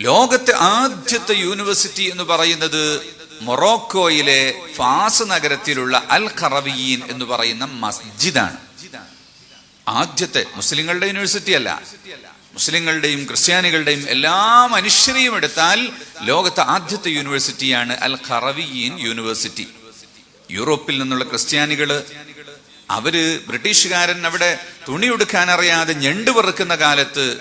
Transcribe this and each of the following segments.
ലോകത്തെ ആദ്യത്തെ യൂണിവേഴ്സിറ്റി എന്ന് പറയുന്നത് മൊറോക്കോയിലെ ഫാസ് നഗരത്തിലുള്ള അൽ ഖറവിയീൻ എന്ന് പറയുന്ന മസ്ജിദാണ്. ആദ്യത്തെ മുസ്ലിങ്ങളുടെ യൂണിവേഴ്സിറ്റി അല്ല. മുസ്ലിങ്ങളുടെയും ക്രിസ്ത്യാനികളുടെയും എല്ലാ മനുഷ്യരെയും എടുത്താൽ ലോകത്തെ ആദ്യത്തെ യൂണിവേഴ്സിറ്റിയാണ് അൽ ഖറവിയീൻ യൂണിവേഴ്സിറ്റി. യൂറോപ്പിൽ നിന്നുള്ള ക്രിസ്ത്യാനികൾ അവർ ബ്രിട്ടീഷുകാരൻ അവിടെ തുണി ഉടുക്കാൻ അറിയാതെ ഞണ്ട് പെറുക്കുന്ന കാലത്ത്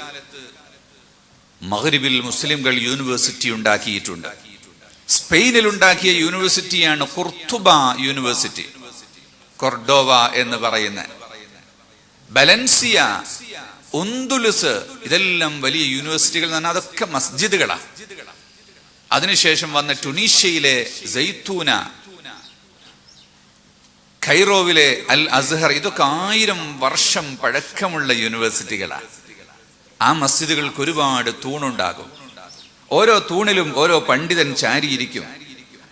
മഹരിബിൽ മുസ്ലിംകൾ യൂണിവേഴ്സിറ്റി ഉണ്ടാക്കിയിട്ടുണ്ട്. സ്പെയിനിൽ ഉണ്ടാക്കിയ യൂണിവേഴ്സിറ്റിയാണ് കുർത്തുബ യൂണിവേഴ്സിറ്റി കൊർഡോവ എന്ന് പറയുന്ന ബലൻസിയ ഉന്തുലുസ് ഇതെല്ലാം വലിയ യൂണിവേഴ്സിറ്റികൾ എന്ന് പറഞ്ഞാൽ അതൊക്കെ മസ്ജിദുകളാണ്. അതിനുശേഷം വന്ന ടുണീഷ്യയിലെ ജൈത്തൂന ഖൈറോവിലെ അൽ അസ്ഹർ ഇതൊക്കെ ആയിരം വർഷം പഴക്കമുള്ള യൂണിവേഴ്സിറ്റികളാണ്. ആ മസ്ജിദുകൾക്ക് ഒരുപാട് തൂണുണ്ടാകും. ഓരോ തൂണിലും ഓരോ പണ്ഡിതൻ ചാരിയിരിക്കും.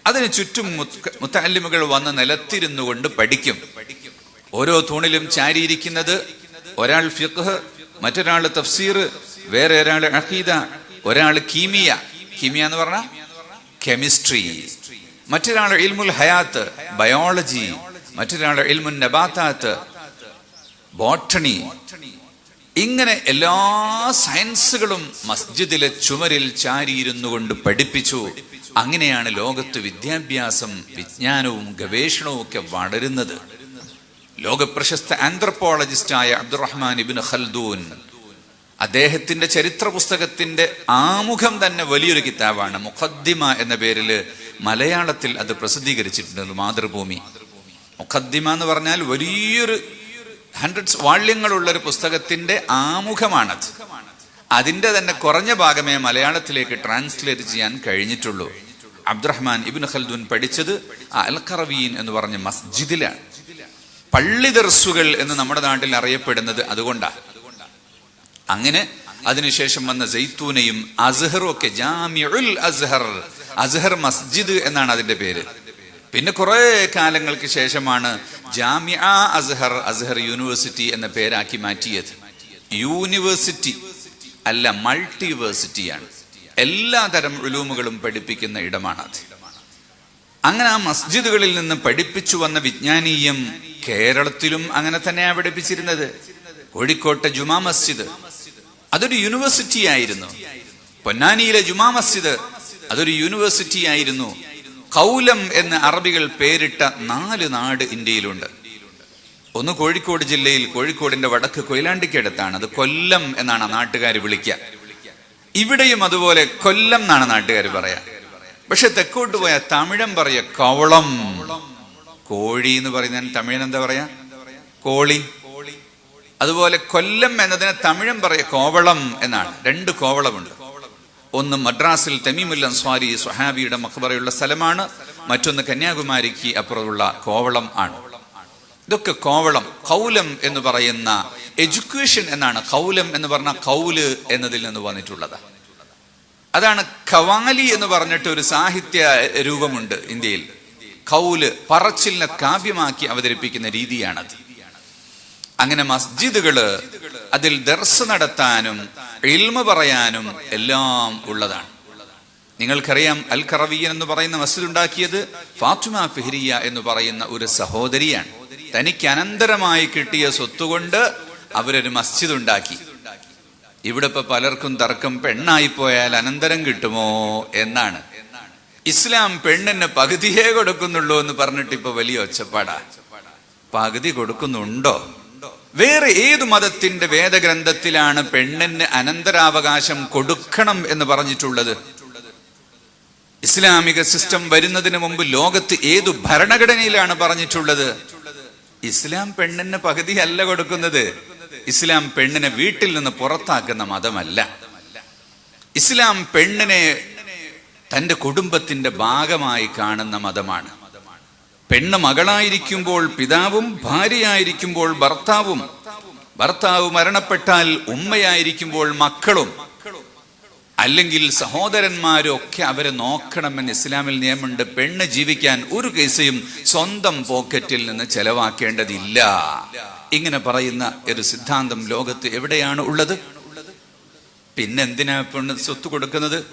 അതിന് ചുറ്റും മുത്തല്ലിമുകൾ വന്ന് നിലത്തിരുന്നു കൊണ്ട് പഠിക്കും. ഓരോ തൂണിലും ചാരിയിരിക്കുന്നത് ഒരാൾ ഫിഖ് മറ്റൊരാൾ തഫ്സീർ വേറെ ഒരാൾ അഖീദ ഒരാൾ കീമിയ. കീമിയ എന്ന് പറഞ്ഞ കെമിസ്ട്രി. മറ്റൊരാൾ ഇൽമുൽ ഹയാത്ത് ബയോളജി. മറ്റൊരാൾ ഇൽമുൽ നബാത്താത്ത് ബോട്ടണി. ഇങ്ങനെ എല്ലാ സയൻസുകളും മസ്ജിദിലെ ചുമരിൽ ചാരിയിരുന്നു കൊണ്ട് പഠിപ്പിച്ചു. അങ്ങനെയാണ് ലോകത്ത് വിദ്യാഭ്യാസം വിജ്ഞാനവും ഗവേഷണവും ഒക്കെ വളരുന്നത്. ലോകപ്രശസ്ത ആന്ത്രപ്പോളജിസ്റ്റായ അബ്ദുറഹ്മാൻ ഇബിൻ ഖൽദൂൻ അദ്ദേഹത്തിന്റെ ചരിത്ര പുസ്തകത്തിന്റെ ആമുഖം തന്നെ വലിയൊരു കിതാബാണ്. മുഖദ്ദിമ എന്ന പേരിൽ മലയാളത്തിൽ അത് പ്രസിദ്ധീകരിച്ചിട്ടുണ്ട്. മാതൃഭൂമി. മുഖദ്ദിമ എന്ന് പറഞ്ഞാൽ വലിയൊരു ഹൺഡ്രഡ്സ് വാള്യങ്ങളുള്ള ഒരു പുസ്തകത്തിന്റെ ആമുഖമാണത്. അതിന്റെ തന്നെ കുറഞ്ഞ ഭാഗമേ മലയാളത്തിലേക്ക് ട്രാൻസ്ലേറ്റ് ചെയ്യാൻ കഴിഞ്ഞിട്ടുള്ളൂ. അബ്ദുറഹ്മാൻ ഇബിൻ ഖൽദുൻ പഠിച്ചത് അൽ ഖറവീൻ എന്ന് പറഞ്ഞ മസ്ജിദിലാണ്. പള്ളി ദർസുകൾ എന്ന് നമ്മുടെ നാട്ടിൽ അറിയപ്പെടുന്നത് അതുകൊണ്ടാണ് അങ്ങനെ അതിനുശേഷം വന്ന ജെയ്ത്തൂനയും അസ്ഹറും ഒക്കെ ജാമിഉൽ അസ്ഹർ അസ്ഹർ മസ്ജിദ് എന്നാണ് അതിന്റെ പേര്. പിന്നെ കുറേ കാലങ്ങൾക്ക് ശേഷമാണ് ജാമ്യ അസ്ഹർ അസ്ഹർ യൂണിവേഴ്സിറ്റി എന്ന പേരാക്കി മാറ്റിയത്. യൂണിവേഴ്സിറ്റി അല്ല മൾട്ടിവേഴ്സിറ്റിയാണ്. എല്ലാ തരം ഉലൂമുകളും പഠിപ്പിക്കുന്ന ഇടമാണത്. അങ്ങനെ ആ മസ്ജിദുകളിൽ നിന്ന് പഠിപ്പിച്ചു വന്ന വിജ്ഞാനീയം കേരളത്തിലും അങ്ങനെ തന്നെയാണ് പഠിപ്പിച്ചിരുന്നത്. കോഴിക്കോട്ടെ ജുമാ മസ്ജിദ് അതൊരു യൂണിവേഴ്സിറ്റി ആയിരുന്നു പൊന്നാനിയിലെ ജുമാ മസ്ജിദ് അതൊരു യൂണിവേഴ്സിറ്റി ആയിരുന്നു കൗലം എന്ന് അറബികൾ പേരിട്ട നാല് നാട് ഇന്ത്യയിലുണ്ട്. ഒന്ന് കോഴിക്കോട് ജില്ലയിൽ കോഴിക്കോടിന്റെ വടക്ക് കൊയിലാണ്ടിക്കടുത്താണ്. അത് കൊല്ലം എന്നാണ് നാട്ടുകാർ വിളിക്കുക ഇവിടെയും അതുപോലെ കൊല്ലം എന്നാണ് നാട്ടുകാർ പറയാ. പക്ഷെ തെക്കോട്ട് പോയ തമിഴൻ പറയ കവളം. കോഴി എന്ന് പറയുന്നതിന് തമിഴൻ എന്താ പറയാ? കോളി. അതുപോലെ കൊല്ലം എന്നതിന് തമിഴൻ പറയ കോവളം എന്നാണ്. രണ്ട് കോവളമുണ്ട്. ഒന്ന് മദ്രാസിൽ തമീമുൽ അൻസ്വാരി സുഹാബിയുടെ മഖബറയുള്ള സ്ഥലമാണ് മറ്റൊന്ന് കന്യാകുമാരിക്ക് അപ്പുറമുള്ള കോവളം ആണ്. ഇതൊക്കെ കോവളം കൗലം എന്ന് പറയുന്ന എഡ്യൂക്കേഷൻ എന്നാണ്. കൗലം എന്ന് പറഞ്ഞ കൗൽ എന്നതിൽ നിന്ന് വന്നിട്ടുള്ളത്. അതാണ് ഖവാലി എന്ന് പറഞ്ഞിട്ട് ഒരു സാഹിത്യ രൂപമുണ്ട് ഇന്ത്യയിൽ. കൗൽ പറച്ചിലിനെ കാവ്യമാക്കി അവതരിപ്പിക്കുന്ന രീതിയാണത്. അങ്ങനെ മസ്ജിദുകൾ അതിൽ ദർസ് നടത്താനും ഇൽമ പറയാനും എല്ലാം ഉള്ളതാണ്. നിങ്ങൾക്കറിയാം അൽ കറവിയൻ എന്ന് പറയുന്ന മസ്ജിദ് ഉണ്ടാക്കിയത് ഫാത്തുമ ഫെഹ്രിയ എന്ന് പറയുന്ന ഒരു സഹോദരിയാണ്. തനിക്ക് അനന്തരമായി കിട്ടിയ സ്വത്തുകൊണ്ട് അവരൊരു മസ്ജിദ് ഉണ്ടാക്കി ഇവിടെ ഇപ്പൊ പലർക്കും തർക്കം പെണ്ണായി പോയാൽ അനന്തരം കിട്ടുമോ എന്നാണ്. ഇസ്ലാം പെണ്ണിന് പകുതിയേ കൊടുക്കുന്നുള്ളൂ എന്ന് പറഞ്ഞിട്ട് ഇപ്പൊ വലിയ ഒച്ചപ്പാടാ. പകുതി കൊടുക്കുന്നുണ്ടോ? വേറെ ഏത് മതത്തിന്റെ വേദഗ്രന്ഥത്തിലാണ് പെണ്ണിന് അനന്തരാവകാശം കൊടുക്കണം എന്ന് പറഞ്ഞിട്ടുള്ളത്? ഇസ്ലാമിക സിസ്റ്റം വരുന്നതിന് മുമ്പ് ലോകത്ത് ഏതു ഭരണഘടനയിലാണ് പറഞ്ഞിട്ടുള്ളത്? ഇസ്ലാം പെണ്ണിന് പകുതി അല്ല കൊടുക്കുന്നത്. ഇസ്ലാം പെണ്ണിനെ വീട്ടിൽ നിന്ന് പുറത്താക്കുന്ന മതമല്ല. ഇസ്ലാം പെണ്ണിനെ തന്റെ കുടുംബത്തിന്റെ ഭാഗമായി കാണുന്ന മതമാണ്. പെണ്ണ് മകളായിരിക്കുമ്പോൾ പിതാവും ഭാര്യയായിരിക്കുമ്പോൾ ഭർത്താവും. ഭർത്താവ് മരണപ്പെട്ടാൽ ഉമ്മയായിരിക്കുമ്പോൾ മക്കളും. അല്ലെങ്കിൽ സഹോദരന്മാരൊക്കെ അവരെ നോക്കണമെന്ന് ഇസ്ലാമിൽ നിയമമുണ്ട്. പെണ്ണ് ജീവിക്കാൻ ഒരു കേസയും സ്വന്തം പോക്കറ്റിൽ നിന്ന് ചെലവാക്കേണ്ടതില്ല. ഇങ്ങനെ പറയുന്ന ഒരു സിദ്ധാന്തം ലോകത്ത് എവിടെയാണ് ഉള്ളത്? പിന്നെന്തിനാ പെണ്ണ് സ്വത്ത് കൊടുക്കുന്നത്?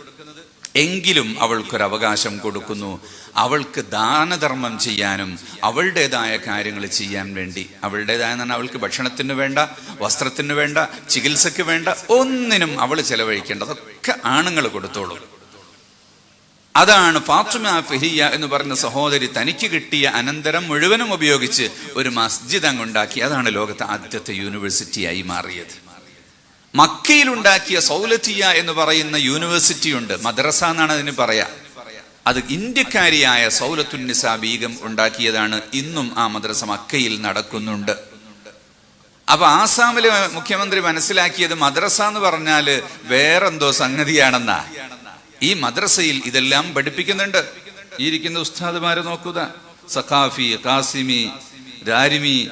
എങ്കിലും അവൾക്കൊരു അവകാശം കൊടുക്കുന്നു. അവൾക്ക് ദാനധർമ്മം ചെയ്യാനും അവളുടേതായ കാര്യങ്ങൾ ചെയ്യാൻ വേണ്ടി. അവളുടേതായ പറഞ്ഞാൽ അവൾക്ക് ഭക്ഷണത്തിന് വേണ്ട വസ്ത്രത്തിന് വേണ്ട ചികിത്സയ്ക്ക് വേണ്ട ഒന്നിനും അവൾ ചെലവഴിക്കേണ്ട. അതൊക്കെ ആണുങ്ങൾ കൊടുത്തോളൂ. അതാണ് ഫാത്തുമ ഫിഹിയ എന്ന് പറഞ്ഞ സഹോദരി തനിക്ക് കിട്ടിയ അനന്തരം മുഴുവനും ഉപയോഗിച്ച് ഒരു മസ്ജിദ് അങ്ങുണ്ടാക്കി അതാണ് ലോകത്തെ ആദ്യത്തെ യൂണിവേഴ്സിറ്റിയായി മാറിയത്. മക്കയിൽ ഉണ്ടാക്കിയ സൗലത്തിയ എന്ന് പറയുന്ന യൂണിവേഴ്സിറ്റി ഉണ്ട്. മദ്രസ എന്നാണ് അതിന് പറയാ. അത് ഇന്ത്യക്കാരിയായ സൗലത്തുന്നിസ ബീഗം ഉണ്ടാക്കിയതാണ് ഇന്നും ആ മദ്രസ മക്കയിൽ നടക്കുന്നുണ്ട്. അപ്പൊ ആസാമിലെ മുഖ്യമന്ത്രി മനസ്സിലാക്കിയത് മദ്രസ എന്ന് പറഞ്ഞാൽ വേറെന്തോ സംഗതിയാണെന്നാ. ഈ മദ്രസയിൽ ഇതെല്ലാം പഠിപ്പിക്കുന്നുണ്ട്. ഈ ഇരിക്കുന്ന ഉസ്താദുമാരെ നോക്കുക. സഖാഫി കാസിമി ദാരിമി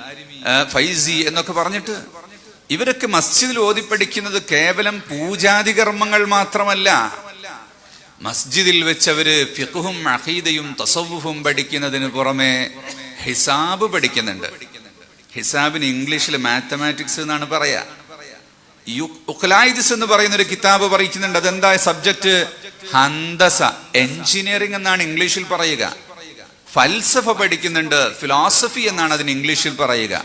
ഫൈസി എന്നൊക്കെ പറഞ്ഞിട്ട് ഇവരൊക്കെ മസ്ജിദിൽ ഓതി പഠിക്കുന്നത് കേവലം പൂജാതി കർമ്മങ്ങൾ മാത്രമല്ല. മസ്ജിദിൽ വെച്ചവര് ഫിഖുഹും അഹീദയും തസവുഫും പഠിക്കുന്നതിന് പുറമെ ഹിസാബ് പഠിക്കുന്നുണ്ട്. ഹിസാബിന് ഇംഗ്ലീഷിൽ മാത്തമാറ്റിക്സ് എന്നാണ് പറയാ. ഉഖ്ലായിദിസ് എന്ന് പറയുന്ന ഒരു കിതാബ് പറയുന്നുണ്ട് അതെന്താ സബ്ജക്ട്? ഹന്തസ എഞ്ചിനീയറിംഗ് എന്നാണ് ഇംഗ്ലീഷിൽ പറയുക. ഫൽസഫ പഠിക്കുന്നുണ്ട്. ഫിലോസഫി എന്നാണ് അതിന് ഇംഗ്ലീഷിൽ പറയുക.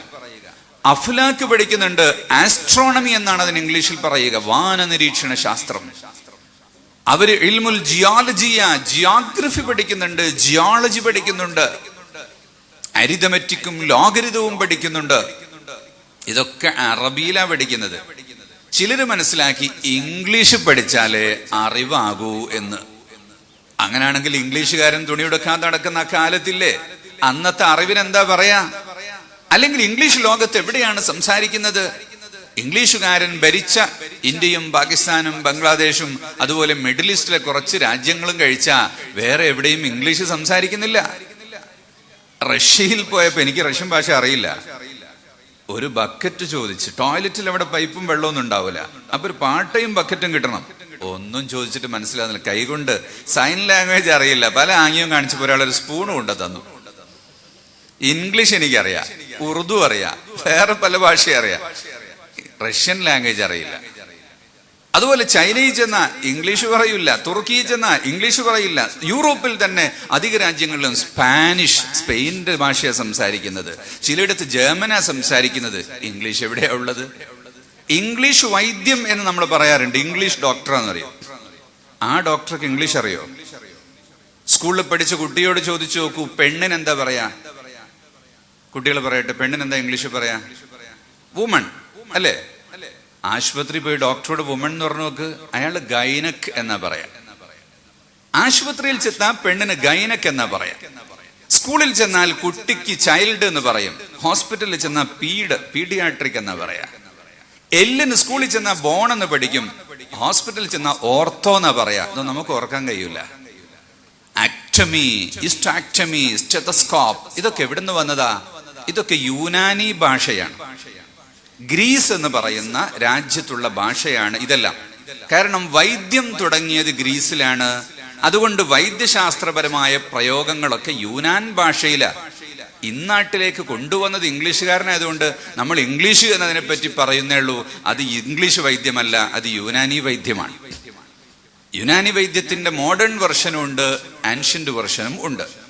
അഫ്ലാക്ക് പഠിക്കുന്നുണ്ട് ആസ്ട്രോണമി എന്നാണ് അതിന് ഇംഗ്ലീഷിൽ പറയുക. വാന നിരീക്ഷണ ശാസ്ത്രം. അവർ ഇൽമുൽ ജിയോളജിയ ജിയോഗ്രഫി പഠിക്കുന്നുണ്ട് ജിയോളജി പഠിക്കുന്നുണ്ട്. അരിതമെറ്റിക്കും ലോകരിതവും പഠിക്കുന്നുണ്ട്. ഇതൊക്കെ അറബിയിലാ പഠിക്കുന്നത്. ചിലർ മനസ്സിലാക്കി ഇംഗ്ലീഷ് പഠിച്ചാലേ അറിവാകൂ എന്ന്. അങ്ങനെയാണെങ്കിൽ ഇംഗ്ലീഷുകാരൻ തുണിയെടുക്കാൻ നടക്കുന്ന കാലത്തില്ലേ? അന്നത്തെ അറിവിനെന്താ പറയാ? അല്ലെങ്കിൽ ഇംഗ്ലീഷ് ലോകത്ത് എവിടെയാണ് സംസാരിക്കുന്നത്? ഇംഗ്ലീഷുകാരൻ ഭരിച്ച ഇന്ത്യയും പാകിസ്ഥാനും ബംഗ്ലാദേശും അതുപോലെ മിഡിൽ ഈസ്റ്റിലെ കുറച്ച് രാജ്യങ്ങളും കഴിച്ച വേറെ എവിടെയും ഇംഗ്ലീഷ് സംസാരിക്കുന്നില്ല. റഷ്യയിൽ പോയപ്പോ എനിക്ക് റഷ്യൻ ഭാഷ അറിയില്ല. ഒരു ബക്കറ്റ് ചോദിച്ച് ടോയ്ലറ്റിൽ അവിടെ പൈപ്പും വെള്ളമൊന്നും ഉണ്ടാവില്ല അപ്പൊ ഒരു പാട്ടയും ബക്കറ്റും കിട്ടണം. ഒന്നും ചോദിച്ചിട്ട് മനസ്സിലാകുന്നില്ല. കൈകൊണ്ട് സൈൻ ലാംഗ്വേജ് അറിയില്ല. പല ആംഗ്യവും കാണിച്ചപ്പോൾ ഒരാൾ ഒരു സ്പൂൺ കൊണ്ട് തന്നു ഇംഗ്ലീഷ് എനിക്കറിയാം ഉറുദു അറിയാം വേറെ പല ഭാഷ അറിയാം. റഷ്യൻ ലാംഗ്വേജ് അറിയില്ല. അതുപോലെ ചൈനയിൽ ചെന്ന ഇംഗ്ലീഷ് പറയില്ല തുർക്കിയിൽ ചെന്ന ഇംഗ്ലീഷ് പറയില്ല. യൂറോപ്പിൽ തന്നെ അധിക രാജ്യങ്ങളിലും സ്പാനിഷ് സ്പെയിനിന്റെ ഭാഷയാണ് സംസാരിക്കുന്നത്. ചിലയിടത്ത് ജർമ്മനാ സംസാരിക്കുന്നത് ഇംഗ്ലീഷ് എവിടെയാ ഉള്ളത്? ഇംഗ്ലീഷ് വൈദ്യം എന്ന് നമ്മൾ പറയാറുണ്ട് ഇംഗ്ലീഷ് ഡോക്ടർ എന്ന് പറയും. ആ ഡോക്ടർക്ക് ഇംഗ്ലീഷ് അറിയോ? സ്കൂളിൽ പഠിച്ച കുട്ടിയോട് ചോദിച്ചു നോക്കൂ പെണ്ണിന് എന്താ പറയാ? കുട്ടികൾ പറയട്ടെ പെണ്ണിന് എന്താ ഇംഗ്ലീഷ് പറയാ? വുമൺ അല്ലേ? ആശുപത്രി പോയി ഡോക്ടറോട് വുമൺ എന്ന് പറഞ്ഞു നോക്ക് അയാൾ ഗൈനക് എന്നാ പറയാ. ആശുപത്രിയിൽ ചെന്നാൽ പെണ്ണിന് ഗൈനക് എന്നാ പറയാ. സ്കൂളിൽ ചെന്നാൽ കുട്ടിക്ക് ചൈൽഡ് എന്ന് പറയും. ഹോസ്പിറ്റലിൽ ചെന്നാൽ പീഡ് പീഡിയാട്രിക് എന്നാ പറയാ. എല്ലിന് സ്കൂളിൽ ചെന്നാൽ ബോൺ എന്ന് പഠിക്കും. ഹോസ്പിറ്റലിൽ ചെന്നാൽ ഓർത്തോ എന്നാ പറയാ. ഇതൊന്നും നമുക്ക് ഓർക്കാൻ കഴിയൂല. ആക്ടമി ഇസ്റ്റാക്ടമി സ്റ്റെതസ്കോപ്പ് ഇതൊക്കെ എവിടുന്ന് വന്നതാ? ഇതൊക്കെ യൂനാനി ഭാഷയാണ്. ഗ്രീസ് എന്ന് പറയുന്ന രാജ്യത്തുള്ള ഭാഷയാണ് ഇതെല്ലാം. കാരണം വൈദ്യം തുടങ്ങിയത് ഗ്രീസിലാണ്. അതുകൊണ്ട് വൈദ്യശാസ്ത്രപരമായ പ്രയോഗങ്ങളൊക്കെ യൂനാൻ ഭാഷയിലാണ് ഇന്നാട്ടിലേക്ക് കൊണ്ടുവന്നത് ഇംഗ്ലീഷുകാരനായതുകൊണ്ട് നമ്മൾ ഇംഗ്ലീഷ് എന്നതിനെ പറ്റി പറയുന്നേ ഉള്ളൂ. അത് ഇംഗ്ലീഷ് വൈദ്യമല്ല അത് യുനാനി വൈദ്യമാണ്. യുനാനി വൈദ്യത്തിന്റെ മോഡേൺ വെർഷനും ഉണ്ട് ആൻഷ്യന്റ് വെർഷനും ഉണ്ട്.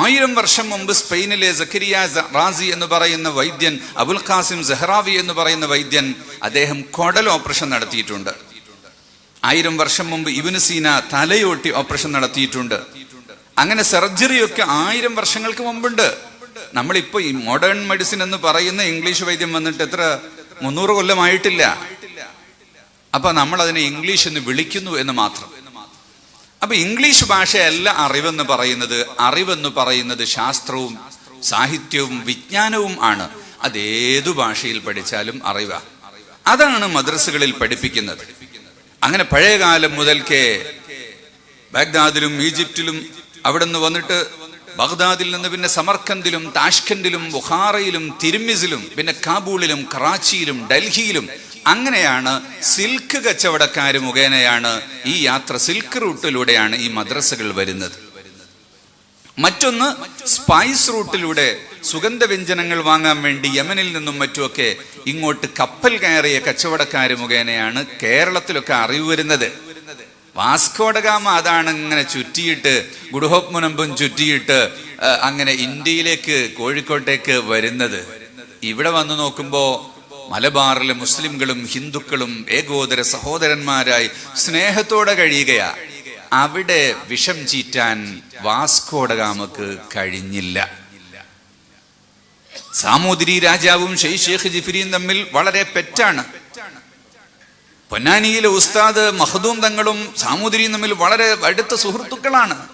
ആയിരം വർഷം മുമ്പ് സ്പെയിനിലെ സഖരിയ റാസി എന്ന് പറയുന്ന വൈദ്യൻ അബുൽ ഖാസിം സെഹ്റാവി എന്ന് പറയുന്ന വൈദ്യൻ അദ്ദേഹം കൊടൽ ഓപ്പറേഷൻ നടത്തിയിട്ടുണ്ട്. ആയിരം വർഷം മുമ്പ് ഇബിന് സീന തലയോട്ടി ഓപ്പറേഷൻ നടത്തിയിട്ടുണ്ട്. അങ്ങനെ സർജറിയൊക്കെ ആയിരം വർഷങ്ങൾക്ക് മുമ്പുണ്ട്. നമ്മളിപ്പോ ഈ മോഡേൺ മെഡിസിൻ എന്ന് പറയുന്ന ഇംഗ്ലീഷ് വൈദ്യം വന്നിട്ട് എത്ര? മുന്നൂറ് കൊല്ലമായിട്ടില്ല അപ്പൊ നമ്മൾ അതിനെ ഇംഗ്ലീഷ് എന്ന് വിളിക്കുന്നു എന്ന് മാത്രം. അപ്പൊ ഇംഗ്ലീഷ് ഭാഷയല്ല അറിവെന്ന് പറയുന്നത് അറിവെന്ന് പറയുന്നത് ശാസ്ത്രവും സാഹിത്യവും വിജ്ഞാനവും ആണ്. അത് ഏതു ഭാഷയിൽ പഠിച്ചാലും അറിവ. അതാണ് മദ്രസകളിൽ പഠിപ്പിക്കുന്നത്. അങ്ങനെ പഴയ കാലം മുതൽക്കേ ബാഗ്ദാദിലും ഈജിപ്തിലും അവിടെ നിന്ന് വന്നിട്ട് ബഗ്ദാദിൽ നിന്ന് പിന്നെ സമർഖന്ദിലും താഷ്കന്ദിലും ബുഹാറയിലും തിരുമിസിലും പിന്നെ കാബൂളിലും കറാച്ചിയിലും ഡൽഹിയിലും അങ്ങനെയാണ് സിൽക്ക് കച്ചവടക്കാർ മുഖേനയാണ് ഈ യാത്ര സിൽക്ക് റൂട്ടിലൂടെയാണ് ഈ മദ്രസകൾ വരുന്നത്. മറ്റൊന്ന് സ്പൈസ് റൂട്ടിലൂടെ സുഗന്ധവ്യഞ്ജനങ്ങൾ വാങ്ങാൻ വേണ്ടി യമനിൽ നിന്നും മറ്റുമൊക്കെ ഇങ്ങോട്ട് കപ്പൽ കയറിയ കച്ചവടക്കാർ മുഖേനയാണ് കേരളത്തിലൊക്കെ അറിവ് വരുന്നത്. വാസ്കോഡഗാമ അതാണ് ഇങ്ങനെ ചുറ്റിയിട്ട് ഗുഡ്ഹോപ്പ് മുനമ്പും ചുറ്റിയിട്ട് അങ്ങനെ ഇന്ത്യയിലേക്ക് കോഴിക്കോട്ടേക്ക് വരുന്നത്. ഇവിടെ വന്നു നോക്കുമ്പോ മലബാറിലെ മുസ്ലിംകളും ഹിന്ദുക്കളും ഏകോദര സഹോദരന്മാരായി സ്നേഹത്തോടെ കഴിയുകയാ. അവിടെ വിഷം ചീറ്റാൻ വാസ്കോടഗാമക്ക് കഴിഞ്ഞില്ല. സാമൂതിരി രാജാവും ഷെയ് ഷേഖ് ജിഫിരിയും തമ്മിൽ വളരെ പെറ്റാണ്. പൊന്നാനിയിലെ ഉസ്താദ് മഹദൂം തങ്ങളും സാമൂതിരിയും തമ്മിൽ വളരെ അടുത്ത സുഹൃത്തുക്കളാണ്.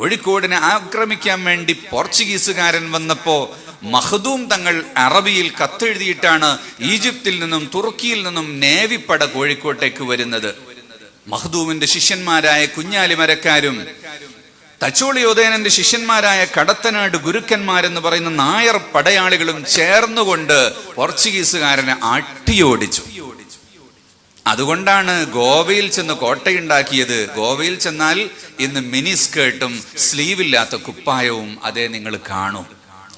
കോഴിക്കോടിനെ ആക്രമിക്കാൻ വേണ്ടി പോർച്ചുഗീസുകാരൻ വന്നപ്പോ മഹദൂം തങ്ങൾ അറബിയിൽ കത്തെഴുതിയിട്ടാണ് ഈജിപ്തിൽ നിന്നും തുർക്കിയിൽ നിന്നും നേവിപ്പട കോഴിക്കോട്ടേക്ക് വരുന്നത്. മഹദൂമിന്റെ ശിഷ്യന്മാരായ കുഞ്ഞാലി മരക്കാരും തച്ചോളി ഉദയനന്റെ ശിഷ്യന്മാരായ കടത്തനാട് ഗുരുക്കന്മാരെന്ന് പറയുന്ന നായർ പടയാളികളും ചേർന്നുകൊണ്ട് പോർച്ചുഗീസുകാരനെ അട്ടിയോടിച്ചു അതുകൊണ്ടാണ് ഗോവയിൽ ചെന്ന് കോട്ടയുണ്ടാക്കിയത്. ഗോവയിൽ ചെന്നാൽ ഇന്ന് മിനി സ്കേർട്ടും സ്ലീവില്ലാത്ത കുപ്പായവും അതേ നിങ്ങൾ കാണൂ.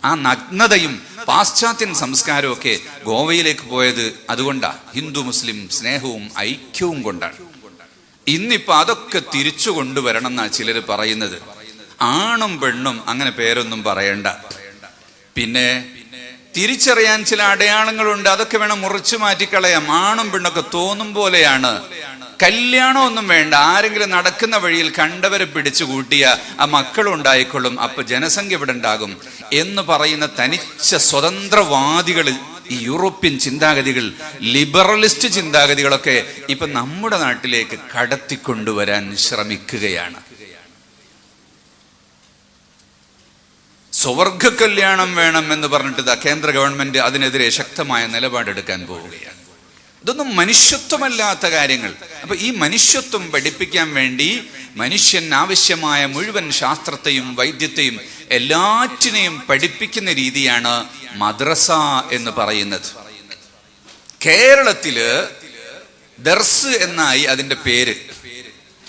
ആ നഗ്നതയും പാശ്ചാത്യൻ സംസ്കാരവും ഒക്കെ ഗോവയിലേക്ക് പോയത് അതുകൊണ്ടാ. ഹിന്ദു മുസ്ലിം സ്നേഹവും ഐക്യവും കൊണ്ടാണ്. ഇന്നിപ്പോ അതൊക്കെ തിരിച്ചു കൊണ്ടുവരണം എന്നാ ചിലർ പറയുന്നത്. ആണും പെണ്ണും അങ്ങനെ പേരൊന്നും പറയണ്ട. പിന്നെ തിരിച്ചറിയാൻ ചില അടയാളങ്ങളുണ്ട്. അതൊക്കെ വേണം മുറിച്ചു മാറ്റിക്കളയാം. ആണും പെണ്ണൊക്കെ തോന്നും പോലെയാണ്. കല്യാണം ഒന്നും വേണ്ട. ആരെങ്കിലും നടക്കുന്ന വഴിയിൽ കണ്ടവരെ പിടിച്ചു കൂട്ടിയ ആ മക്കളും ഉണ്ടായിക്കൊള്ളും അപ്പൊ ജനസംഖ്യ ഇവിടെ ഉണ്ടാകും. എന്ന് പറയുന്ന തനിച്ച സ്വതന്ത്രവാദികൾ ഈ യൂറോപ്യൻ ചിന്താഗതികൾ ലിബറലിസ്റ്റ് ചിന്താഗതികളൊക്കെ ഇപ്പൊ നമ്മുടെ നാട്ടിലേക്ക് കടത്തിക്കൊണ്ടുവരാൻ ശ്രമിക്കുകയാണ്. സ്വർഗ കല്യാണം വേണം എന്ന് പറഞ്ഞിട്ട് കേന്ദ്ര ഗവൺമെന്റ് അതിനെതിരെ ശക്തമായ നിലപാടെടുക്കാൻ പോവുകയാണ്. ഇതൊന്നും മനുഷ്യത്വമല്ലാത്ത കാര്യങ്ങൾ. അപ്പൊ ഈ മനുഷ്യത്വം പഠിപ്പിക്കാൻ വേണ്ടി മനുഷ്യൻ ആവശ്യമായ മുഴുവൻ ശാസ്ത്രത്തെയും വൈദ്യത്തെയും എല്ലാറ്റിനെയും പഠിപ്പിക്കുന്ന രീതിയാണ് മദ്രസ എന്ന് പറയുന്നത്. കേരളത്തിൽ ദർസ് എന്നായി അതിന്റെ പേര്.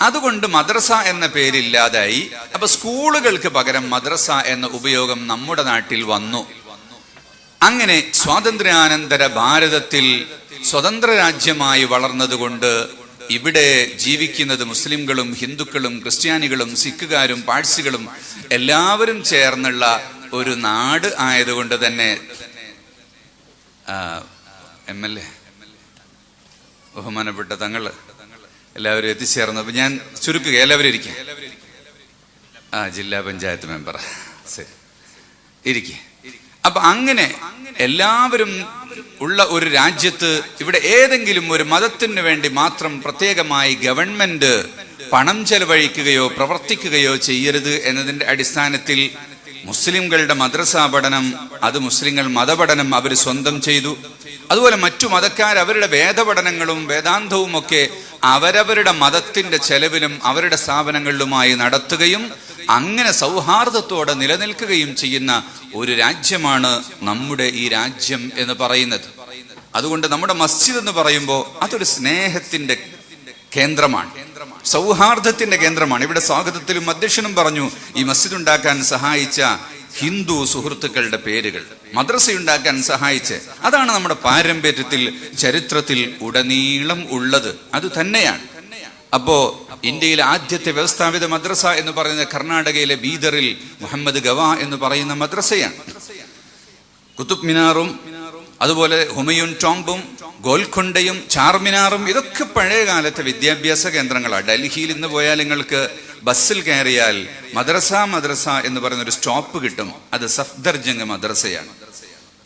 അതുകൊണ്ട് മദ്രസ എന്ന പേരില്ലാതായി. അപ്പൊ സ്കൂളുകൾക്ക് പകരം മദ്രസ എന്ന ഉപയോഗം നമ്മുടെ നാട്ടിൽ വന്നു. അങ്ങനെ സ്വാതന്ത്ര്യാനന്തര ഭാരതത്തിൽ സ്വതന്ത്ര രാജ്യമായി വളർന്നതുകൊണ്ട് ഇവിടെ ജീവിക്കുന്നത് മുസ്ലിംകളും ഹിന്ദുക്കളും ക്രിസ്ത്യാനികളും സിഖുകാരും പാഴ്സികളും എല്ലാവരും ചേർന്നുള്ള ഒരു നാട് ആയതുകൊണ്ട് തന്നെ എം എൽ എ ബഹുമാനപ്പെട്ട തങ്ങൾ എല്ലാവരും എത്തിച്ചേർന്നു. അപ്പൊ ഞാൻ ചുരുക്കുക എല്ലാവരും ഇരിക്കുക ആ ജില്ലാ പഞ്ചായത്ത് മെമ്പർ. ശരി. ഇരിക്കുക അപ്പൊ അങ്ങനെ എല്ലാവരും ഉള്ള ഒരു രാജ്യത്ത് ഇവിടെ ഏതെങ്കിലും ഒരു മതത്തിന് വേണ്ടി മാത്രം പ്രത്യേകമായി ഗവൺമെന്റ് പണം ചെലവഴിക്കുകയോ പ്രവർത്തിക്കുകയോ ചെയ്യരുത് എന്നതിന്റെ അടിസ്ഥാനത്തിൽ മുസ്ലിംകളുടെ മദ്രസാ പഠനം അത് മുസ്ലിങ്ങൾ മതപഠനം അവർ സ്വന്തം ചെയ്തു. അതുപോലെ മറ്റു മതക്കാർ അവരുടെ വേദപഠനങ്ങളും വേദാന്തവും ഒക്കെ അവരവരുടെ മതത്തിന്റെ ചെലവിലും അവരുടെ സ്ഥാപനങ്ങളിലുമായി നടത്തുകയും അങ്ങനെ സൗഹാർദ്ദത്തോടെ നിലനിൽക്കുകയും ചെയ്യുന്ന ഒരു രാജ്യമാണ് നമ്മുടെ ഈ രാജ്യം എന്ന് പറയുന്നത്. അതുകൊണ്ട് നമ്മുടെ മസ്ജിദ് എന്ന് പറയുമ്പോൾ അതൊരു സ്നേഹത്തിന്റെ കേന്ദ്രമാണ്. സൗഹാർദ്ദത്തിന്റെ കേന്ദ്രമാണ്. ഇവിടെ സ്വാഗതത്തിലും അധ്യക്ഷനും പറഞ്ഞു ഈ മസ്ജിദ് ഉണ്ടാക്കാൻ സഹായിച്ച ഹിന്ദു സുഹൃത്തുക്കളുടെ പേരുകൾ. മദ്രസ ഉണ്ടാക്കാൻ സഹായിച്ച്. അതാണ് നമ്മുടെ പാരമ്പര്യത്തിൽ ചരിത്രത്തിൽ ഉടനീളം ഉള്ളത്. അത് തന്നെയാണ്. അപ്പോ ഇന്ത്യയിലെ ആദ്യത്തെ വ്യവസ്ഥാപിത മദ്രസ എന്ന് പറയുന്നത് കർണാടകയിലെ ബീദറിൽ മുഹമ്മദ് ഗവ എന്ന് പറയുന്ന മദ്രസയാണ്. കുത്തുബ് മിനാറും അതുപോലെ ഹുമയൂൺ ടോംബും ഗോൽക്കൊണ്ടയും ചാർമിനാറും ഇതൊക്കെ പഴയ കാലത്തെ വിദ്യാഭ്യാസ കേന്ദ്രങ്ങളാണ്. ഡൽഹിയിൽ ഇന്ന് പോയാൽ നിങ്ങൾക്ക് ബസ്സിൽ കയറിയാൽ മദ്രസ മദ്രസ എന്ന് പറയുന്ന ഒരു സ്റ്റോപ്പ് കിട്ടും. അത് സഫ്ദർജംഗ് മദ്രസയാണ്.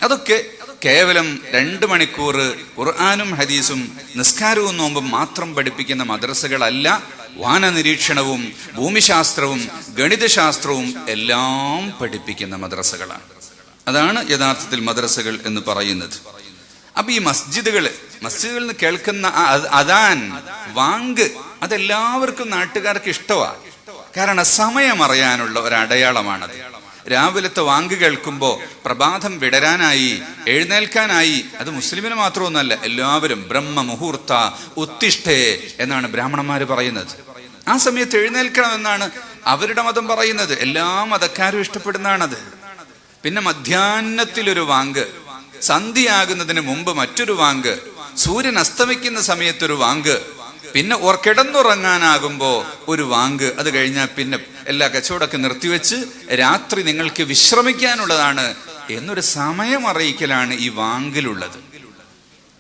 അതൊക്കെ കേവലം രണ്ട് മണിക്കൂർ ഖുർആാനും ഹദീസും നിസ്കാരവും നോമ്പും മാത്രം പഠിപ്പിക്കുന്ന മദ്രസകളല്ല. വാന നിരീക്ഷണവും ഭൂമിശാസ്ത്രവും ഗണിതശാസ്ത്രവും എല്ലാം പഠിപ്പിക്കുന്ന മദ്രസകളാണ്. അതാണ് യഥാർത്ഥത്തിൽ മദ്രസകൾ എന്ന് പറയുന്നത്. അപ്പൊ ഈ മസ്ജിദുകൾ മസ്ജിദുകളിൽ നിന്ന് കേൾക്കുന്ന അതാൻ വാങ്ക് അതെല്ലാവർക്കും നാട്ടുകാർക്ക് ഇഷ്ടമാണ് കാരണം സമയം അറിയാനുള്ള ഒരു അടയാളമാണത് രാവിലത്തെ വാങ്ക് കേൾക്കുമ്പോൾ പ്രഭാതം വിടരാനായി എഴുന്നേൽക്കാനായി. അത് മുസ്ലിമിന് മാത്രമൊന്നുമല്ല എല്ലാവരും ബ്രഹ്മ മുഹൂർത്ത ഉത്തിഷ്ഠേ എന്നാണ് ബ്രാഹ്മണന്മാർ പറയുന്നത്. ആ സമയത്ത് എഴുന്നേൽക്കണം എന്നാണ് അവരുടെ മതം പറയുന്നത്. എല്ലാ മതക്കാരും ഇഷ്ടപ്പെടുന്നതാണത്. പിന്നെ മധ്യാഹ്നത്തിലൊരു വാങ്ക് സന്ധ്യയാകുന്നതിന് മുമ്പ് മറ്റൊരു വാങ്ക് സൂര്യൻ അസ്തമിക്കുന്ന സമയത്തൊരു വാങ്ക് പിന്നെ ഓർ കിടന്നുറങ്ങാനാകുമ്പോ ഒരു വാങ്ക്. അത് കഴിഞ്ഞാൽ പിന്നെ എല്ലാ കച്ചവടമൊക്കെ നിർത്തിവെച്ച് രാത്രി നിങ്ങൾക്ക് വിശ്രമിക്കാനുള്ളതാണ് എന്നൊരു സമയം അറിയിക്കലാണ് ഈ വാങ്കിലുള്ളത്.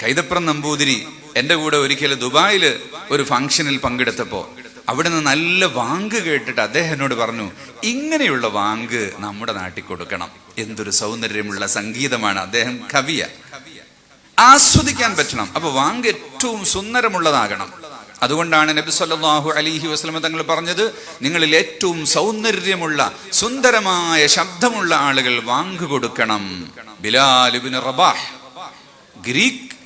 കൈതപ്രം നമ്പൂതിരി എന്റെ കൂടെ ഒരിക്കൽ ദുബായിൽ ഒരു ഫംഗ്ഷനിൽ പങ്കെടുത്തപ്പോൾ അവിടെ നിന്ന് നല്ല വാങ്ക് കേട്ടിട്ട് അദ്ദേഹം എന്നോട് പറഞ്ഞു ഇങ്ങനെയുള്ള വാങ്ക് നമ്മുടെ നാട്ടിൽ കൊടുക്കണം. എന്തൊരു സൗന്ദര്യമുള്ള സംഗീതമാണ് അദ്ദേഹം കവിയ. ആസ്വദിക്കാൻ പറ്റണം. അപ്പൊ വാങ്ക് ഏറ്റവും സുന്ദരമുള്ളതാകണം. അതുകൊണ്ടാണ് നബി സല്ലാഹു അലിഹി വസ്ലമ തങ്ങൾ പറഞ്ഞത് നിങ്ങളിൽ ഏറ്റവും സൗന്ദര്യമുള്ള സുന്ദരമായ ശബ്ദമുള്ള ആളുകൾ വാങ്ക് കൊടുക്കണം. Bilal ibn Rabah Greek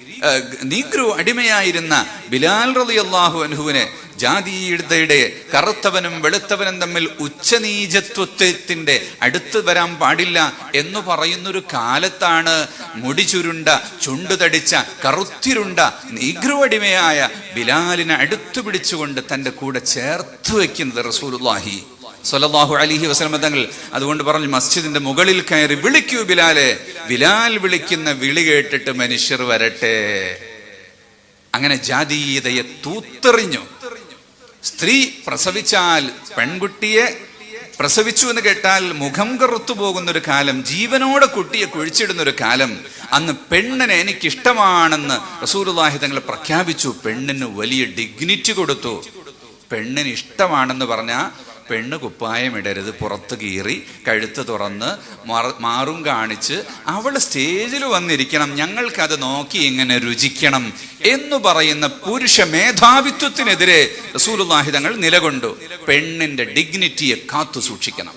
negro അടിമയായിരുന്ന Bilal റതി അള്ളാഹു അനുഹുവിനെ ജാതിയുടെ കറുത്തവനും വെളുത്തവനും തമ്മിൽ ഉച്ചനീചത്വത്തിന്റെ അടുത്ത് വരാൻ പാടില്ല എന്ന് പറയുന്നൊരു കാലത്താണ് മുടി ചുരുണ്ട ചുണ്ടു തടിച്ച കറുത്തിരുണ്ട നീഗ്രോ അടിമയായ ബിലാലിനെ അടുത്തു പിടിച്ചുകൊണ്ട് തന്റെ കൂടെ ചേർത്ത് വെക്കുന്നത് റസൂലുള്ളാഹി സ്വല്ലല്ലാഹു അലിഹി വസല്ലം തങ്ങൾ അതുകൊണ്ട് പറഞ്ഞു മസ്ജിദിന്റെ മുകളിൽ കയറി വിളിക്കൂ ബിലാലെ. ബിലാൽ വിളിക്കുന്ന വിളി കേട്ടിട്ട് മനുഷ്യർ വരട്ടെ. അങ്ങനെ ജാതീയതയെ തൂത്തെറിഞ്ഞു. സ്ത്രീ പ്രസവിച്ചാൽ പെൺകുട്ടിയെ പ്രസവിച്ചു എന്ന് കേട്ടാൽ മുഖം കറുത്തു പോകുന്ന ഒരു കാലം ജീവനോടെ കുട്ടിയെ കുഴിച്ചിടുന്ന ഒരു കാലം. അന്ന് പെണ്ണിനെ എനിക്കിഷ്ടമാണെന്ന് റസൂലുള്ളാഹി തങ്ങൾ പ്രഖ്യാപിച്ചു. പെണ്ണിന് വലിയ ഡിഗ്നിറ്റി കൊടുത്തു. പെണ്ണിന് ഇഷ്ടമാണെന്ന് പറഞ്ഞാൽ പെണ്ണ് കുപ്പായം ഇടരുത് പുറത്ത് കീറി കഴുത്ത് തുറന്ന് മാറും കാണിച്ച് അവൾ സ്റ്റേജിൽ വന്നിരിക്കണം ഞങ്ങൾക്കത് നോക്കി ഇങ്ങനെ രുചിക്കണം എന്ന് പറയുന്ന പുരുഷ മേധാവിത്വത്തിനെതിരെ റസൂലുള്ളാഹി തങ്ങൾ നിലകൊണ്ടു. പെണ്ണിന്റെ ഡിഗ്നിറ്റിയെ കാത്തു സൂക്ഷിക്കണം.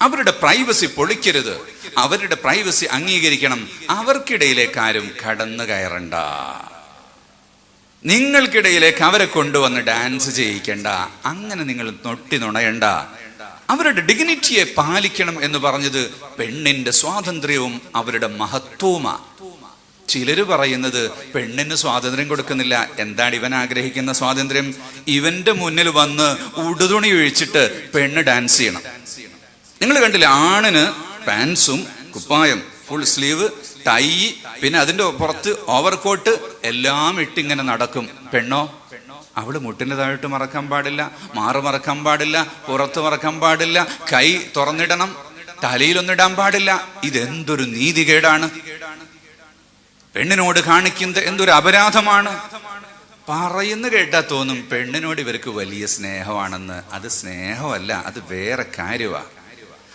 അവരുടെ പ്രൈവസി പൊളിക്കരുത്. അവരുടെ പ്രൈവസി അംഗീകരിക്കണം. അവർക്കിടയിലേക്കാരും കടന്നു കയറണ്ട. നിങ്ങൾക്കിടയിലേക്ക് അവരെ കൊണ്ടുവന്ന് ഡാൻസ് ചെയ്യിക്കണ്ട. അങ്ങനെ നിങ്ങൾ നൊട്ടി നുണയണ്ട. അവരുടെ ഡിഗ്നിറ്റിയെ പാലിക്കണം എന്ന് പറഞ്ഞത് പെണ്ണിന്റെ സ്വാതന്ത്ര്യവും അവരുടെ മഹത്വവുമാ. ചിലര് പറയുന്നത് പെണ്ണിന് സ്വാതന്ത്ര്യം കൊടുക്കുന്നില്ല. എന്താണ് ഇവൻ ആഗ്രഹിക്കുന്ന സ്വാതന്ത്ര്യം? ഇവന്റെ മുന്നിൽ വന്ന് ഉടുതുണി ഒഴിച്ചിട്ട് പെണ്ണ് ഡാൻസ് ചെയ്യണം. നിങ്ങൾ കണ്ടില്ല ആണിന് പാൻസും കുപ്പായം ഫുൾ സ്ലീവ് ടൈ പിന്നെ അതിന്റെ പുറത്ത് ഓവർകോട്ട് എല്ലാം ഇട്ടിങ്ങനെ നടക്കും. പെണ്ണോ? അവൾ മുട്ടിന് താഴോട്ട് മറക്കാൻ പാടില്ല മാറു മറക്കാൻ പാടില്ല പുറത്ത് മറക്കാൻ പാടില്ല കൈ തുറന്നിടണം തലയിലൊന്നിടാൻ പാടില്ല. ഇതെന്തൊരു നീതികേടാണ്. പെണ്ണിനോട് കാണിക്കുന്നത് എന്തൊരു അപരാധമാണ്. പറയുന്നു കേട്ടാ തോന്നും പെണ്ണിനോട് ഇവർക്ക് വലിയ സ്നേഹമാണെന്ന്. അത് സ്നേഹമല്ല അത് വേറെ കാര്യമാണ്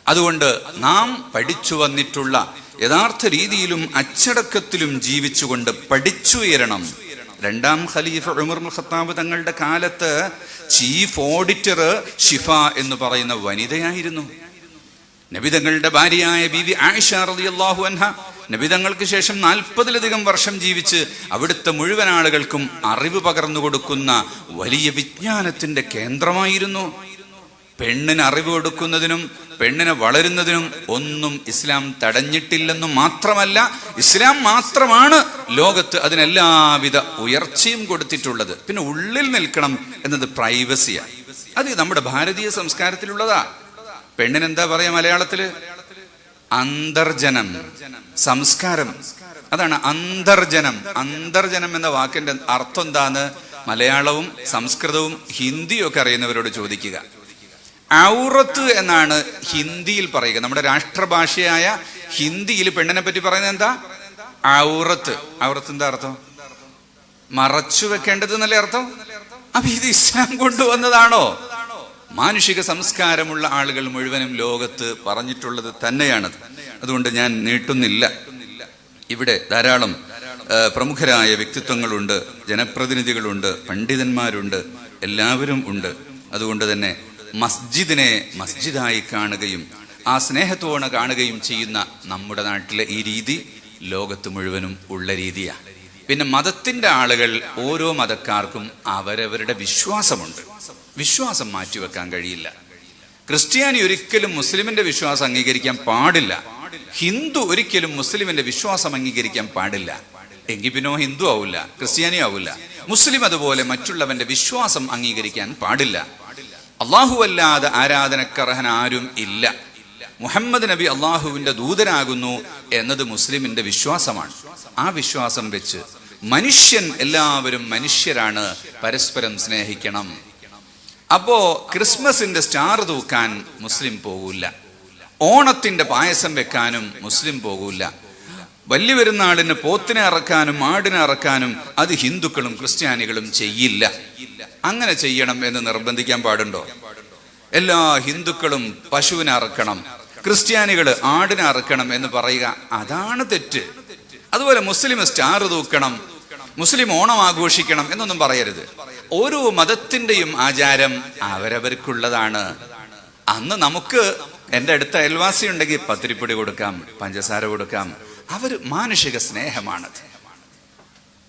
അതുകൊണ്ട് നാം പഠിച്ചു വന്നിട്ടുള്ള യഥാർത്ഥ രീതിയിലും അച്ചടക്കത്തിലും ജീവിച്ചുകൊണ്ട് പഠിച്ചുയരണം. രണ്ടാം ഖലീഫ ഉമർ ഖത്താബ് തങ്ങളുടെ കാലത്ത് ചീഫ് ഓഡിറ്റർ ഷിഫ എന്ന് പറയുന്ന വനിതയായിരുന്നു. നബിതങ്ങളുടെ ഭാര്യയായ ബീവി ആയിഷ റളിയല്ലാഹു അൻഹ നബിതങ്ങൾക്ക് ശേഷം നാൽപ്പതിലധികം വർഷം ജീവിച്ച് അവിടുത്തെ മുഴുവൻ ആളുകൾക്കും അറിവ് പകർന്നു കൊടുക്കുന്ന വലിയ വിജ്ഞാനത്തിന്റെ കേന്ദ്രമായിരുന്നു. പെണ്ണിന് അറിവ് കൊടുക്കുന്നതിനും പെണ്ണിനെ വളരുന്നതിനും ഒന്നും ഇസ്ലാം തടഞ്ഞിട്ടില്ലെന്നും മാത്രമല്ല ഇസ്ലാം മാത്രമാണ് ലോകത്ത് അതിനെല്ലാവിധ ഉയർച്ചയും കൊടുത്തിട്ടുള്ളത്. പിന്നെ ഉള്ളിൽ നിൽക്കണം എന്നത് പ്രൈവസിയാണ്. അത് നമ്മുടെ ഭാരതീയ സംസ്കാരത്തിലുള്ളതാ. പെണ്ണിനെന്താ പറയാ മലയാളത്തിൽ? അന്തർജനം സംസ്കാരം. അതാണ് അന്തർജനം. അന്തർജനം എന്ന വാക്കിന്റെ അർത്ഥം എന്താന്ന് മലയാളവും സംസ്കൃതവും ഹിന്ദിയും ഒക്കെ അറിയുന്നവരോട് ചോദിക്കുക. ഔറത്ത് എന്നാണ് ഹിന്ദിയിൽ പറയുക. നമ്മുടെ രാഷ്ട്രഭാഷയായ ഹിന്ദിയിൽ പെണ്ണിനെ പറ്റി പറയുന്നത് എന്താ? ഔറത്ത്. ഔറത്ത് എന്താ അർത്ഥം? മറച്ചു വെക്കേണ്ടത് എന്നല്ലേ അർത്ഥം? അപ്പൊ ഇത് ഇസ്ലാം കൊണ്ടുവന്നതാണോ? മാനുഷിക സംസ്കാരമുള്ള ആളുകൾ മുഴുവനും ലോകത്ത് പറഞ്ഞിട്ടുള്ളത് തന്നെയാണത് അതുകൊണ്ട് ഞാൻ നീട്ടുന്നില്ല. ഇവിടെ ധാരാളം പ്രമുഖരായ വ്യക്തിത്വങ്ങളുണ്ട് ജനപ്രതിനിധികളുണ്ട് പണ്ഡിതന്മാരുണ്ട് എല്ലാവരും ഉണ്ട്. അതുകൊണ്ട് തന്നെ മസ്ജിദിനെ മസ്ജിദായി കാണുകയും ആ സ്നേഹത്തോടെ കാണുകയും ചെയ്യുന്ന നമ്മുടെ നാട്ടിലെ ഈ രീതി ലോകത്ത് മുഴുവനും ഉള്ള രീതിയാണ് പിന്നെ മതത്തിന്റെ ആളുകൾ ഓരോ മതക്കാർക്കും അവരവരുടെ വിശ്വാസമുണ്ട്. വിശ്വാസം മാറ്റിവെക്കാൻ കഴിയില്ല. ക്രിസ്ത്യാനി ഒരിക്കലും മുസ്ലിമിന്റെ വിശ്വാസം അംഗീകരിക്കാൻ പാടില്ല. ഹിന്ദു ഒരിക്കലും മുസ്ലിമിന്റെ വിശ്വാസം അംഗീകരിക്കാൻ പാടില്ല. എങ്കിൽ പിന്നോ ഹിന്ദു ആവില്ല ക്രിസ്ത്യാനി ആവില്ല മുസ്ലിം അതുപോലെ മറ്റുള്ളവന്റെ വിശ്വാസം അംഗീകരിക്കാൻ പാടില്ല. അള്ളാഹുവല്ലാതെ ആരാധനക്കർഹൻ ആരും ഇല്ല. മുഹമ്മദ് നബി അള്ളാഹുവിന്റെ ദൂതനാകുന്നു എന്നത് മുസ്ലിമിന്റെ വിശ്വാസമാണ്. ആ വിശ്വാസം വെച്ച് മനുഷ്യൻ എല്ലാവരും മനുഷ്യരാണ് പരസ്പരം സ്നേഹിക്കണം. അപ്പോ ക്രിസ്മസിന്റെ സ്റ്റാർ തൂക്കാൻ മുസ്ലിം പോകൂല. ഓണത്തിന്റെ പായസം വെക്കാനും മുസ്ലിം പോകൂല. വലിയ പെരുന്നാളിന് പോത്തിനെ അറക്കാനും ആടിനെ അറക്കാനും അത് ഹിന്ദുക്കളും ക്രിസ്ത്യാനികളും ചെയ്യില്ല. അങ്ങനെ ചെയ്യണം എന്ന് നിർബന്ധിക്കാൻ പാടുണ്ടോ? എല്ലാ ഹിന്ദുക്കളും പശുവിനെ അറക്കണം ക്രിസ്ത്യാനികൾ ആടിനെ അറക്കണം എന്ന് പറയുക അതാണ് തെറ്റ്. അതുപോലെ മുസ്ലിം സ്റ്റാർ തൂക്കണം മുസ്ലിം ഓണം ആഘോഷിക്കണം എന്നൊന്നും പറയരുത്. ഓരോ മതത്തിന്റെയും ആചാരം അവരവർക്കുള്ളതാണ്. അന്ന് നമുക്ക് എന്റെ അടുത്ത അയൽവാസി ഉണ്ടെങ്കിൽ പത്തിരിപ്പൊടി കൊടുക്കാം പഞ്ചസാര കൊടുക്കാം അവർ മാനുഷിക സ്നേഹമാണത്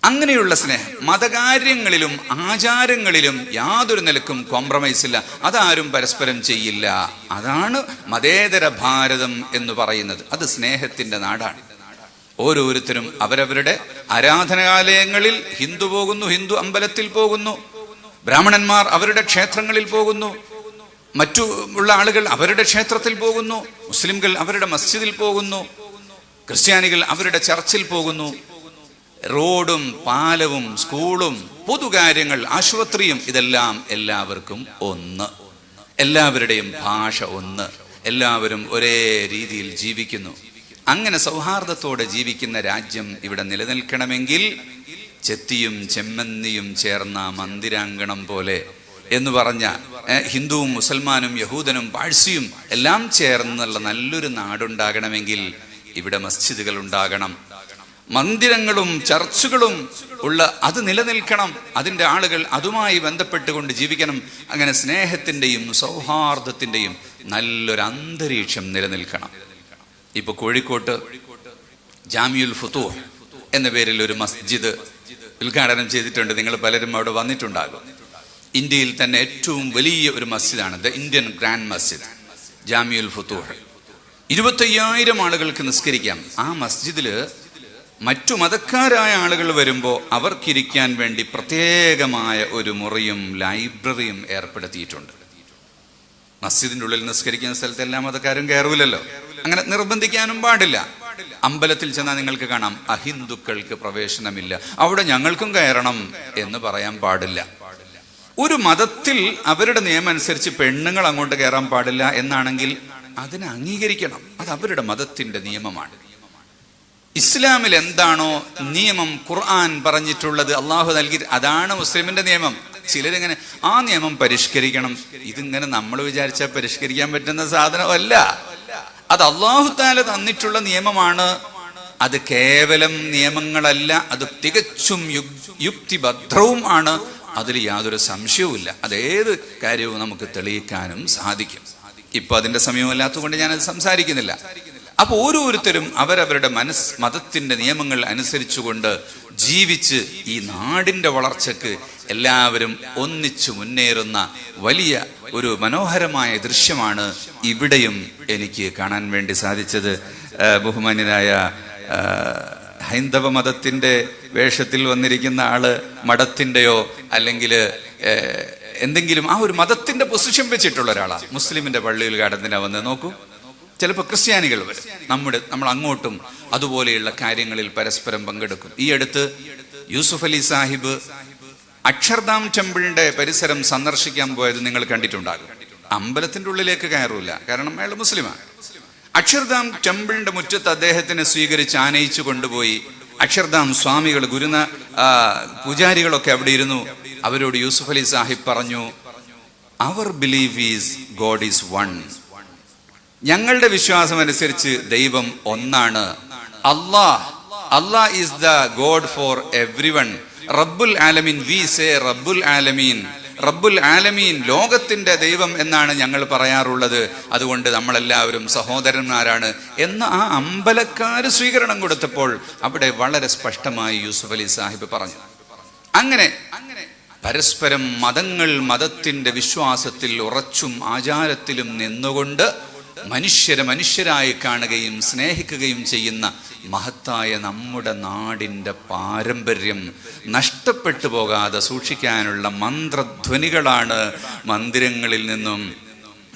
അങ്ങനെയുള്ള സ്നേഹം മതകാര്യങ്ങളിലും ആചാരങ്ങളിലും യാതൊരു നിലക്കും കോംപ്രമൈസ് ഇല്ല. അതാരും പരസ്പരം ചെയ്യില്ല. അതാണ് മതേതര ഭാരതം എന്ന് പറയുന്നത്. അത് സ്നേഹത്തിന്റെ നാടാണ്. ഓരോരുത്തരും അവരവരുടെ ആരാധനാലയങ്ങളിൽ ഹിന്ദു പോകുന്നു ഹിന്ദു അമ്പലത്തിൽ പോകുന്നു. ബ്രാഹ്മണന്മാർ അവരുടെ ക്ഷേത്രങ്ങളിൽ പോകുന്നു. മറ്റു ഉള്ള ആളുകൾ അവരുടെ ക്ഷേത്രത്തിൽ പോകുന്നു. മുസ്ലിംകൾ അവരുടെ മസ്ജിദിൽ പോകുന്നു. ക്രിസ്ത്യാനികൾ അവരുടെ ചർച്ചിൽ പോകുന്നു. റോഡും പാലവും സ്കൂളും പൊതുകാര്യങ്ങൾ ആശുപത്രിയും ഇതെല്ലാം എല്ലാവർക്കും ഒന്ന്. എല്ലാവരുടെയും ഭാഷ ഒന്ന്. എല്ലാവരും ഒരേ രീതിയിൽ ജീവിക്കുന്നു. അങ്ങനെ സൗഹാർദ്ദത്തോടെ ജീവിക്കുന്ന രാജ്യം ഇവിടെ നിലനിൽക്കണമെങ്കിൽ ചെത്തിയും ചെമ്മന്നിയും ചേർന്ന മന്ദിരാങ്കണം പോലെ എന്ന് പറഞ്ഞ ഹിന്ദുവും മുസൽമാനും യഹൂദനും പാഴ്സിയും എല്ലാം ചേർന്നുള്ള നല്ലൊരു നാടുണ്ടാകണമെങ്കിൽ ഇവിടെ മസ്ജിദുകൾ ഉണ്ടാകണം. മന്ദിരങ്ങളും ചർച്ചുകളും ഉള്ള അത് നിലനിൽക്കണം. അതിന്റെ ആളുകൾ അതുമായി ബന്ധപ്പെട്ടുകൊണ്ട് ജീവിക്കണം. അങ്ങനെ സ്നേഹത്തിന്റെയും സൗഹാർദ്ദത്തിന്റെയും നല്ലൊരു അന്തരീക്ഷം നിലനിൽക്കണം. ഇപ്പൊ കോഴിക്കോട്ട് ജാമിയുൽ ഫുത്തൂഹ് എന്ന പേരിൽ ഒരു മസ്ജിദ് ഉദ്ഘാടനം ചെയ്തിട്ടുണ്ട്. നിങ്ങൾ പലരും അവിടെ വന്നിട്ടുണ്ടാകും. ഇന്ത്യയിൽ തന്നെ ഏറ്റവും വലിയ ഒരു മസ്ജിദാണ്. ദ ഇന്ത്യൻ ഗ്രാൻഡ് മസ്ജിദ് ജാമിയുൽ ഫുത്തൂഹ്. ഇരുപത്തയ്യായിരം ആളുകൾക്ക് നിസ്കരിക്കാം. ആ മസ്ജിദിൽ മറ്റു മതക്കാരായ ആളുകൾ വരുമ്പോൾ അവർക്കിരിക്കാൻ വേണ്ടി പ്രത്യേകമായ ഒരു മുറിയും ലൈബ്രറിയും ഏർപ്പെടുത്തിയിട്ടുണ്ട്. മസ്ജിദിന്റെ ഉള്ളിൽ നിസ്കരിക്കുന്ന സ്ഥലത്ത് എല്ലാ മതക്കാരും കയറൂലല്ലോ. അങ്ങനെ നിർബന്ധിക്കാനും പാടില്ല. അമ്പലത്തിൽ ചെന്നാൽ നിങ്ങൾക്ക് കാണാം അഹിന്ദുക്കൾക്ക് പ്രവേശനമില്ല. അവിടെ ഞങ്ങൾക്കും കയറണം എന്ന് പറയാൻ പാടില്ല. ഒരു മതത്തിൽ അവരുടെ നിയമം അനുസരിച്ച് പെണ്ണുങ്ങൾ അങ്ങോട്ട് കയറാൻ പാടില്ല എന്നാണെങ്കിൽ അതിനെ അംഗീകരിക്കണം. അത് അവരുടെ മതത്തിന്റെ നിയമമാണ്. ഇസ്ലാമിൽ എന്താണോ നിയമം ഖുർആൻ പറഞ്ഞിട്ടുള്ളത് അള്ളാഹു നൽകി അതാണ് മുസ്ലിമിന്റെ നിയമം. ചിലരിങ്ങനെ ആ നിയമം പരിഷ്കരിക്കണം. ഇതിങ്ങനെ നമ്മൾ വിചാരിച്ചാൽ പരിഷ്കരിക്കാൻ പറ്റുന്ന സാധനമല്ല അത് അള്ളാഹു താല തന്നിട്ടുള്ള നിയമമാണ്. അത് കേവലം നിയമങ്ങളല്ല. അത് തികച്ചും യുക്- യുക്തിഭദ്രവും ആണ്. അതിൽ യാതൊരു സംശയവുമില്ല. അതേത് കാര്യവും നമുക്ക് തെളിയിക്കാനും സാധിക്കും. ഇപ്പൊ അതിന്റെ സമയമല്ലാത്തതുകൊണ്ട് ഞാൻ അത് സംസാരിക്കുന്നില്ല. അപ്പൊ ഓരോരുത്തരും അവരവരുടെ മനസ് മതത്തിന്റെ നിയമങ്ങൾ അനുസരിച്ചുകൊണ്ട് ജീവിച്ച് ഈ നാടിന്റെ വളർച്ചക്ക് എല്ലാവരും ഒന്നിച്ചു മുന്നേറുന്ന വലിയ ഒരു മനോഹരമായ ദൃശ്യമാണ് ഇവിടെയും എനിക്ക് കാണാൻ വേണ്ടി സാധിച്ചത്. ബഹുമാന്യനായ ഹൈന്ദവ മതത്തിന്റെ വേഷത്തിൽ വന്നിരിക്കുന്ന ആൾ മഠത്തിന്റെയോ അല്ലെങ്കിൽ എന്തെങ്കിലും ആ ഒരു മതത്തിന്റെ പൊസിഷൻ വെച്ചിട്ടുള്ള ഒരാളാണ്. മുസ്ലിമിന്റെ പള്ളിയിൽ കടന്നിനാ വന്ന് നോക്കൂ. ചിലപ്പോൾ ക്രിസ്ത്യാനികൾ വരും. നമ്മുടെ നമ്മൾ അങ്ങോട്ടും അതുപോലെയുള്ള കാര്യങ്ങളിൽ പരസ്പരം പങ്കെടുക്കും. ഈ അടുത്ത് യൂസുഫ് അലി സാഹിബ് അക്ഷർധാം ടെമ്പിളിന്റെ പരിസരം സന്ദർശിക്കാൻ പോയത് നിങ്ങൾ കണ്ടിട്ടുണ്ടാകും. അമ്പലത്തിന്റെ ഉള്ളിലേക്ക് കയറൂല. കാരണം അയാൾ മുസ്ലിമാണ് അക്ഷർധാം ടെമ്പിളിന്റെ മുറ്റത്ത് അദ്ദേഹത്തിനെ സ്വീകരിച്ച് ആനയിച്ചു കൊണ്ടുപോയി. അക്ഷർധാം സ്വാമികൾ ഗുരുന പൂജാരികളൊക്കെ അവിടെ ഇരുന്നു. അവരോട് യൂസുഫ് അലി സാഹിബ് പറഞ്ഞു അവർ believe is god is one ഞങ്ങളുടെ വിശ്വാസം അനുസരിച്ച് ദൈവം ഒന്നാണ്. Allah Allah is the god for every one റബ്ബുൽ ആലമീൻ വി സേ റബ്ബുൽ ആലമീൻ. റബ്ബുൽ ആലമീൻ ലോകത്തിന്റെ ദൈവം എന്നാണ് ഞങ്ങൾ പറയാറുള്ളത്. അതുകൊണ്ട് നമ്മളെല്ലാവരും സഹോദരന്മാരാണ്. എന്ന് ആ അമ്പലക്കാര് സ്വീകരണം കൊടുത്തപ്പോൾ അവിടെ വളരെ സ്പഷ്ടമായി യൂസുഫ് അലി സാഹിബ് പറഞ്ഞു. അങ്ങനെ അങ്ങനെ പരസ്പരം മതങ്ങൾ മതത്തിന്റെ വിശ്വാസത്തിൽ ഉറച്ചും ആചാരത്തിലും നിന്നുകൊണ്ട് മനുഷ്യരെ മനുഷ്യരായി കാണുകയും സ്നേഹിക്കുകയും ചെയ്യുന്ന മഹത്തായ നമ്മുടെ നാടിന്റെ പാരമ്പര്യം നഷ്ടപ്പെട്ടു പോകാതെ സൂക്ഷിക്കാനുള്ള മന്ത്രധ്വനികളാണ് മന്ദിരങ്ങളിൽ നിന്നും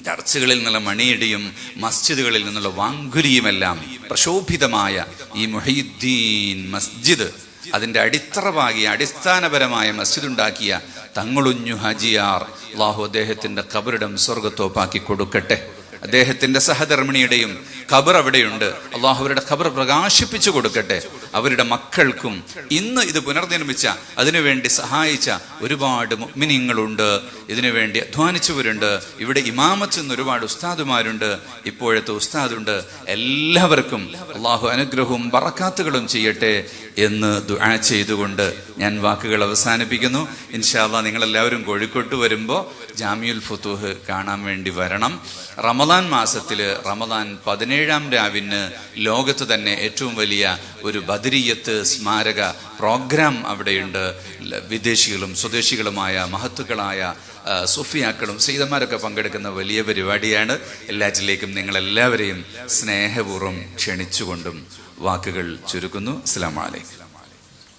ചർച്ചുകളിൽ നിന്നുള്ള മണിയടിയും മസ്ജിദുകളിൽ നിന്നുള്ള വാങ്കുരിയുമെല്ലാം പ്രശോഭിതമായ ഈ മൊഹീദ്ദീൻ മസ്ജിദ്. അതിന്റെ അടിത്തറവാകിയ അടിസ്ഥാനപരമായ മസ്ജിദ് ഉണ്ടാക്കിയ തങ്ങളുഞ്ഞു ഹജിയാർ. അള്ളാഹു അദ്ദേഹത്തിന്റെ കബറിടം സ്വർഗത്തോപ്പാക്കി കൊടുക്കട്ടെ. അദ്ദേഹത്തിന്റെ സഹധർമ്മിണിയുടെയും ഖബർ അവിടെയുണ്ട്. അള്ളാഹു അവരുടെ ഖബർ പ്രകാശിപ്പിച്ചു കൊടുക്കട്ടെ. അവരുടെ മക്കൾക്കും ഇന്ന് ഇത് പുനർനിർമ്മിച്ച അതിനുവേണ്ടി സഹായിച്ച ഒരുപാട് മിനിങ്ങളുണ്ട് ഇതിനുവേണ്ടി അധ്വാനിച്ചവരുണ്ട്. ഇവിടെ ഇമാമത്ത് നിന്ന് ഒരുപാട് ഉസ്താദുമാരുണ്ട്. ഇപ്പോഴത്തെ ഉസ്താദുണ്ട്. എല്ലാവർക്കും അള്ളാഹു അനുഗ്രഹവും വറക്കാത്തുകളും ചെയ്യട്ടെ എന്ന് ദുആ ചെയ്തുകൊണ്ട് ഞാൻ വാക്കുകൾ അവസാനിപ്പിക്കുന്നു. ഇൻഷാല്ല നിങ്ങളെല്ലാവരും കോഴിക്കോട്ട് വരുമ്പോൾ ജാമിയുൽ ഫുത്തൂഹ് കാണാൻ വേണ്ടി വരണം. റമദാൻ മാസത്തിൽ റമദാൻ പതിനേഴാം രാവിന് ലോകത്ത് തന്നെ ഏറ്റവും വലിയ ഒരു ബദരീയത്ത് സ്മാരക പ്രോഗ്രാം അവിടെയുണ്ട്. വിദേശികളും സ്വദേശികളുമായ മഹത്തുക്കളായ സുഫിയാക്കളും സീതന്മാരൊക്കെ പങ്കെടുക്കുന്ന വലിയ പരിപാടിയാണ്. എല്ലാറ്റിലേക്കും നിങ്ങളെല്ലാവരെയും സ്നേഹപൂർവം ക്ഷണിച്ചുകൊണ്ടും വാക്കുകൾ ചുരുക്കുന്നു. അസ്സലാമു അലൈക്കും.